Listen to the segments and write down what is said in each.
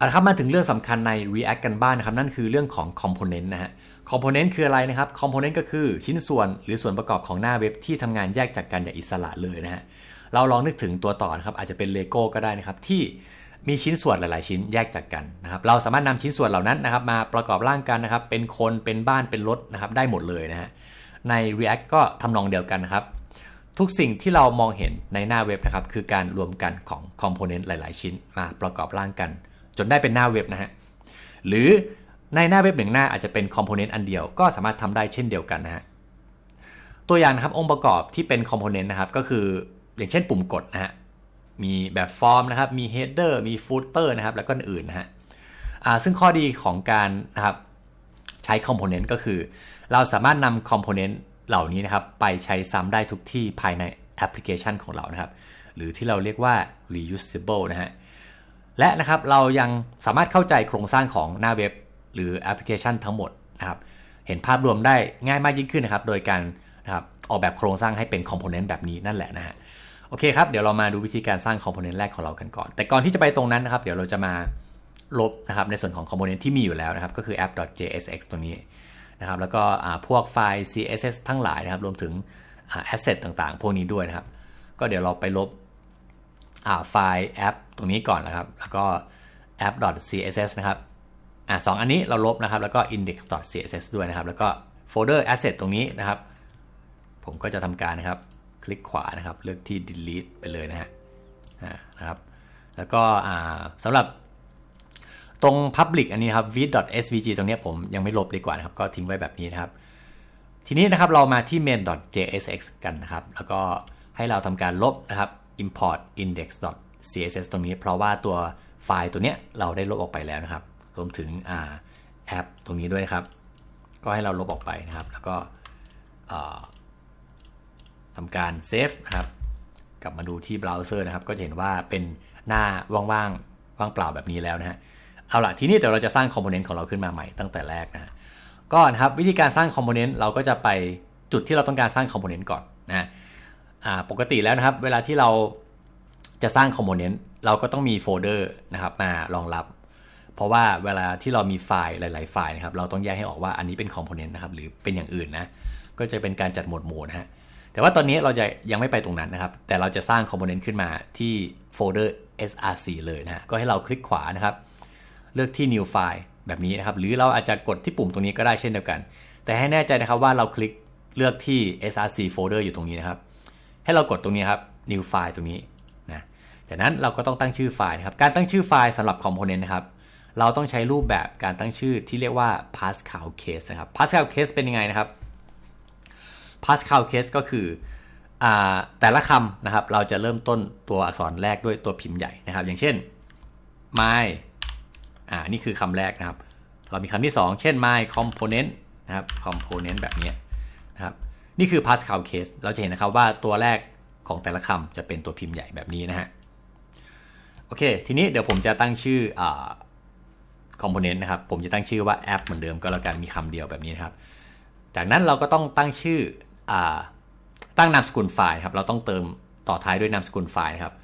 เอาละครับมาถึงเรื่องสำคัญใน React กันบ้างนนะครับ นั่นคือเรื่องของ Component นะฮะ Component คืออะไรนะครับ Component ก็คือชิ้นส่วนหรือส่วนประกอบของหน้าเว็บที่ทำงานแยกจากกันอย่างอิสระเลยนะฮะ เราลองนึกถึงตัวต่อนะครับ อาจจะเป็น Lego ก็ได้นะครับ ที่มีชิ้นส่วนหลาย ๆ ชิ้นแยกจากกันนะครับ เราสามารถนำชิ้นส่วนเหล่านั้นนะครับ มาประกอบร่างกันนะครับ เป็นคนเป็นบ้านเป็นรถนะครับได้หมดเลยนะฮะใน React ก็ทำนองเดียวกันนะครับทุกสิ่งที่เรามองเห็นในหน้าเว็บนะครับ คือการรวมกันของคอมโพเนนต์หลาย ๆ ชิ้นมาประกอบร่างกัน จนได้เป็นหน้าเว็บนะฮะหรือในหน้าเว็บหนึ่งหน้าอาจจะเป็นคอมโพเนนต์อันเดียวก็สามารถทำได้เช่นเดียวกันนะฮะตัวอย่างนะครับองค์ประกอบที่เป็นคอมโพเนนต์นะครับก็คืออย่างเช่นปุ่มกดนะฮะมีแบบฟอร์มนะครับมี header มี footer นะครับแล้วก็อื่นนะฮะซึ่งข้อดีของการนะครับใช้คอมโพเนนต์ก็คือ เราสามารถนำคอมโพเนนต์เหล่านี้นะครับไปใช้ซ้ำได้ทุกที่ภายในแอปพลิเคชันของเรานะครับ หรือที่เราเรียกว่า reusable นะฮะ และนะครับเรายังสามารถเข้าใจโครงสร้างของหน้าเว็บ หรือแอปพลิเคชันทั้งหมดนะครับเห็นภาพรวมได้ง่ายมากยิ่งขึ้นนะครับ โดยการนะครับออกแบบโครงสร้างให้เป็นคอมโพเนนต์แบบนี้นั่นแหละนะฮะโอเคครับ เดี๋ยวเรามาดูวิธีการสร้างคอมโพเนนต์แรกของเรากันก่อน แต่ก่อนที่จะไปตรงนั้นนะครับ เดี๋ยวเราจะมาลบนะครับในส่วนของคอมโพเนนต์ที่มีอยู่แล้วนะครับ ก็คือ app.jsx ตัวนี้นะครับ แล้วก็พวกไฟล์ css ทั้งหลายนะครับ รวมถึง asset ต่างๆ พวกนี้ด้วยนะครับ ก็เดี๋ยวเราไปลบ ไฟล์แอปตรงนี้ก่อนนะครับ แล้วก็ app.css นะครับอ่าสองอันนี้เราลบนะครับ แล้วก็ index.css ด้วยนะครับ แล้วก็โฟลเดอร์ asset ตรงนี้นะครับ ผมก็จะทำการนะครับ คลิกขวานะครับ เลือกที่ delete ไปเลยนะฮะนะครับ แล้วก็สำหรับตรง public อันนี้ครับ vid.svg ตรงนี้ผมยังไม่ลบดีกว่านะครับ ก็ทิ้งไว้แบบนี้นะครับ ทีนี้นะครับเรามาที่ main.jsx กันนะครับ แล้วก็ให้เราทำการลบนะครับ import index.css ตรงนี้ เพราะว่าตัวไฟล์ตัวเนี้ยเราได้ลบออกไปแล้วนะครับ รวมถึงแอปตรงนี้ด้วยนะครับ ก็ให้เราลบออกไปนะครับ แล้วก็ทำการเซฟนะครับ กลับมาดูที่เบราว์เซอร์นะครับ ก็จะเห็นว่าเป็นหน้าว่างๆ ว่างเปล่าแบบนี้แล้วนะฮะ เอาล่ะ ทีนี้เดี๋ยวเราจะสร้างคอมโพเนนต์ของเราขึ้นมาใหม่ตั้งแต่แรกนะก็นะครับวิธีการสร้างคอมโพเนนต์เราก็จะไปจุดที่เราต้องการสร้างคอมโพเนนต์ก่อนนะ ปกติแล้วนะครับ เวลาที่เราจะสร้างคอมโพเนนต์เราก็ต้องมีโฟลเดอร์นะครับมารองรับ เพราะว่าเวลาที่เรามีไฟล์หลาย ๆ ไฟล์นะครับเราต้องแยกให้ออกว่าอันนี้เป็นคอมโพเนนต์นะครับหรือเป็นอย่างอื่นนะก็จะเป็นการจัดหมวดหมู่นะฮะแต่ว่าตอนนี้เราจะยังไม่ไปตรงนั้นนะครับ แต่เราจะสร้างคอมโพเนนต์ขึ้นมาที่โฟลเดอร์ src เลยนะฮะก็ให้เราคลิกขวานะครับ เลือกที่ new file แบบนี้นะครับ หรือเราอาจจะกดที่ปุ่มตรงนี้ก็ได้เช่นเดียวกัน แต่ให้แน่ใจนะครับว่าเราคลิกเลือกที่ src folder อยู่ตรงนี้นะครับ ให้เรากดตรงนี้ครับ new file ตรงนี้นะจากนั้นเราก็ต้องตั้งชื่อไฟล์นะครับ การตั้งชื่อไฟล์สำหรับคอมโพเนนต์นะครับ เราต้องใช้รูปแบบการตั้งชื่อที่เรียกว่า Pascal case นะครับ Pascal case เป็นยังไงนะครับ Pascal case ก็คืออแต่ละคำนะครับ เราจะเริ่มต้นตัวอักษรแรกด้วยตัวพิมพ์ใหญ่นะครับ อย่างเช่น my อ่า นี่คือคำแรกนะครับ เรามีคำที่ 2 เช่น my component นะครับ component แบบนี้นะครับ นี่คือ Pascal case เราจะเห็นนะครับว่าตัวแรกของแต่ละคำจะเป็นตัวพิมพ์ใหญ่แบบนี้นะฮะ โอเค ทีนี้เดี๋ยวผมจะตั้งชื่ออ่า component นะครับ ผมจะตั้งชื่อว่าแอปเหมือนเดิมก็แล้วกันมีคำเดียวแบบนี้นะครับ จากนั้นเราก็ต้องตั้งชื่ออาตั้งนามสกุลไฟล์ครับ เราต้องเติมต่อท้ายด้วยนามสกุลไฟล์นะครับ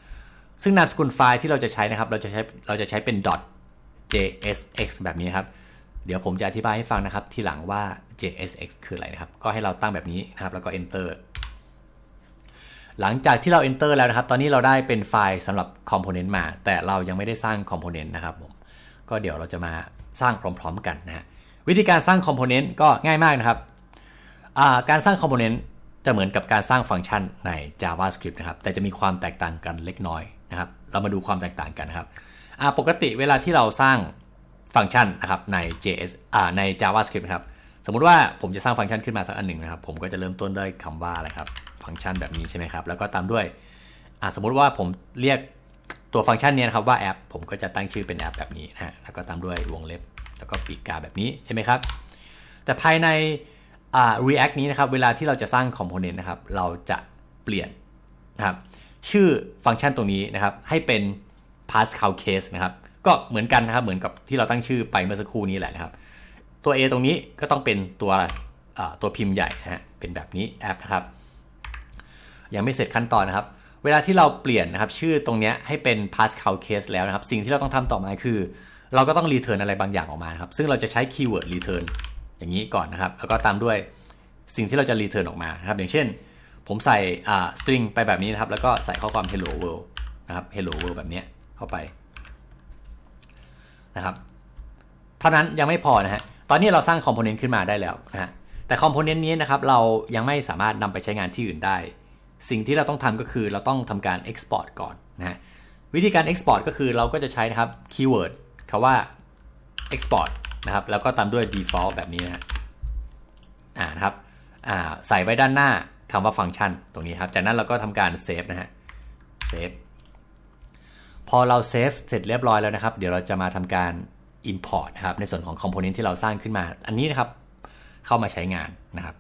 ซึ่งนามสกุลไฟล์ที่เราจะใช้นะครับ เราจะใช้เราจะใช้เป็น .jsx แบบนี้ครับ เดี๋ยวผมจะอธิบายให้ฟังนะครับ ทีหลังว่า JSX คืออะไรนะครับ ก็ให้เราตั้งแบบนี้นะครับ แล้วก็ enter หลังจากที่เรา enter แล้วนะครับ ตอนนี้เราได้เป็นไฟล์สำหรับ component มา แต่เรายังไม่ได้สร้าง component นะครับผม ก็เดี๋ยวเราจะมาสร้างพร้อม ๆ กันนะฮะ วิธีการสร้าง component ก็ง่ายมากนะครับ การสร้าง component จะเหมือนกับการสร้างฟังก์ชันใน JavaScript นะครับ แต่จะมีความแตกต่างกันเล็กน้อยนะครับ เรามาดูความแตกต่างกันนะครับปกติเวลาที่เราสร้าง ฟังก์ชันนะครับใน JS อ่าใน JavaScript นะครับ สมมุติว่าผมจะสร้างฟังก์ชันขึ้นมาสักอันหนึ่งนะครับ ผมก็จะเริ่มต้นด้วยคำว่าอะไรครับ ฟังก์ชันแบบนี้ใช่ไหมครับ แล้วก็ตามด้วยอ่าสมมุติว่าผมเรียกตัวฟังก์ชันนี้นะครับว่าแอป ผมก็จะตั้งชื่อเป็นแอปแบบนี้นะฮะ แล้วก็ตามด้วยวงเล็บ แล้วก็ปีกกาแบบนี้ใช่ไหมครับ แต่ภายใน React นี้นะครับ เวลาที่เราจะสร้างคอมโพเนนต์นะครับ เราจะเปลี่ยนนะครับ ชื่อฟังก์ชันตรงนี้นะครับ ให้เป็น Pascal case นะครับ ก็เหมือนกันนะครับ เหมือนกับที่เราตั้งชื่อไปเมื่อสักครู่นี้แหละนะครับ ตัว A ตรงนี้ก็ต้องเป็นตัวตัวพิมพ์ใหญ่นะฮะเป็นแบบนี้แอปนะครับ ยังไม่เสร็จขั้นตอนนะครับ เวลาที่เราเปลี่ยนนะครับ ชื่อตรงนี้ให้เป็น Pascal case แล้วนะครับ สิ่งที่เราต้องทำต่อมาคือ เราก็ต้อง return อะไรบางอย่างออกมาครับ ซึ่งเราจะใช้ keyword return อย่างนี้ก่อนนะครับ แล้วก็ตามด้วยสิ่งที่เราจะ return ออกมานะครับ อย่างเช่น ผมใส่ string ไปแบบนี้นะครับ แล้วก็ใส่ข้อความ hello world นะครับ hello world แบบนี้เข้าไป นะครับ เท่านั้นยังไม่พอนะฮะ ตอนนี้เราสร้างคอมโพเนนต์ขึ้นมาได้แล้วนะฮะ แต่คอมโพเนนต์นี้นะครับเรายังไม่สามารถนำไปใช้งานที่อื่นได้ สิ่งที่เราต้องทำก็คือเราต้องทำการ export ก่อนนะฮะ วิธีการ export ก็คือเราก็จะใช้นะครับ keyword คำว่า export นะครับ แล้วก็ตามด้วย default แบบนี้นะฮะ อ่านะครับ อ่าใส่ไว้ด้านหน้าคำว่าฟังก์ชันตรงนี้ครับ จากนั้นเราก็ทำการ save นะฮะ save พอเราเซฟเสร็จเรียบร้อยแล้วนะครับ เดี๋ยวเราจะมาทำการ import นะครับในส่วนของคอมโพเนนต์ที่เราสร้างขึ้นมา อันนี้นะครับเข้ามาใช้งานนะครับ